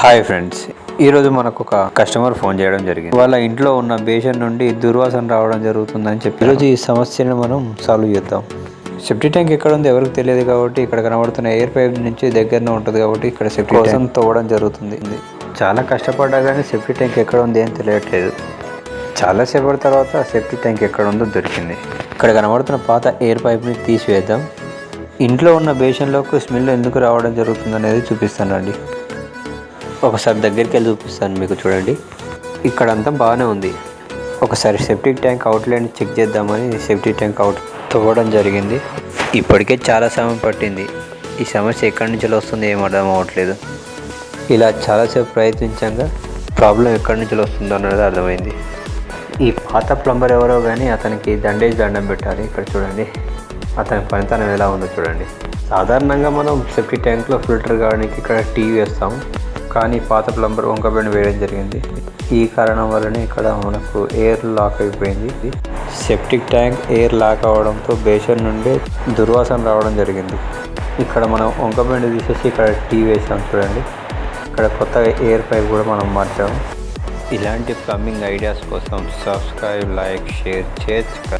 Hi friends. ఈరోజు మనకు ఒక కస్టమర్ ఫోన్ చేయడం జరిగింది. వాళ్ళ ఇంట్లో ఉన్న బేషన్ నుండి దుర్వాసన రావడం జరుగుతుందని చెప్పి ఈరోజు ఈ సమస్యను మనం సాల్వ్ చేద్దాం. సెఫ్టీ ట్యాంక్ ఎక్కడ ఉంది ఎవరికి తెలియదు కాబట్టి ఇక్కడ కనబడుతున్న ఎయిర్ పైప్ నుంచి దగ్గరనే ఉంటుంది కాబట్టి ఇక్కడ సెఫ్టీ కోసం తవ్వడం జరుగుతుంది. చాలా కష్టపడ్డా కానీ సెఫ్టీ ట్యాంక్ ఎక్కడ ఉంది అని తెలియట్లేదు చాలాసేపటి తర్వాత సెఫ్టీ ట్యాంక్ ఎక్కడ ఉందో దొరికింది. ఇక్కడ కనబడుతున్న పాత ఎయిర్ పైప్ని తీసివేద్దాం. ఇంట్లో ఉన్న బేషన్లోకి స్మెల్ ఎందుకు రావడం జరుగుతుంది అనేది చూపిస్తానండి. ఒకసారి దగ్గరికి వెళ్ళి చూపిస్తాను మీకు చూడండి. ఇక్కడంతా బాగానే ఉంది. ఒకసారి సెప్టిక్ ట్యాంక్ అవుట్లైన్ చెక్ చేద్దామని సెప్టిక్ ట్యాంక్ అవుట్ తవ్వడం జరిగింది. ఇప్పటికే చాలా సమయం పట్టింది. ఈ సమస్య ఎక్కడి నుంచి వస్తుంది ఏం అర్థం అవ్వట్లేదు. ఇలా చాలాసేపు ప్రయత్నించగా ప్రాబ్లం ఎక్కడి నుంచి వస్తుందో అన్నది అర్థమైంది. ఈ పాత ప్లంబర్ ఎవరో కానీ అతనికి దండేసి దండం పెట్టాలి. ఇక్కడ చూడండి. అతని పనితనం ఎలా ఉందో చూడండి. సాధారణంగా మనం సెఫ్టీ ట్యాంక్లో ఫిల్టర్ కావడానికి ఇక్కడ టీ వేస్తాము కానీ పాత ప్లంబర్ వంకబడిన వేయడం జరిగింది. ఈ కారణం వల్లనే ఇక్కడ మనకు ఎయిర్ లాక్ అయిపోయింది. సెప్టిక్ ట్యాంక్ ఎయిర్ లాక్ అవడంతో బేషన్ నుండి దుర్వాసన రావడం జరిగింది. ఇక్కడ మనం వంకబెండి తీసేసి ఇక్కడ టీ వేసాం చూడండి. ఇక్కడ కొత్తగా ఎయిర్ పైప్ కూడా మనం మార్చాము ఇలాంటి ప్లంబింగ్ ఐడియాస్ కోసం సబ్స్క్రైబ్ లైక్ షేర్ చేర్చుక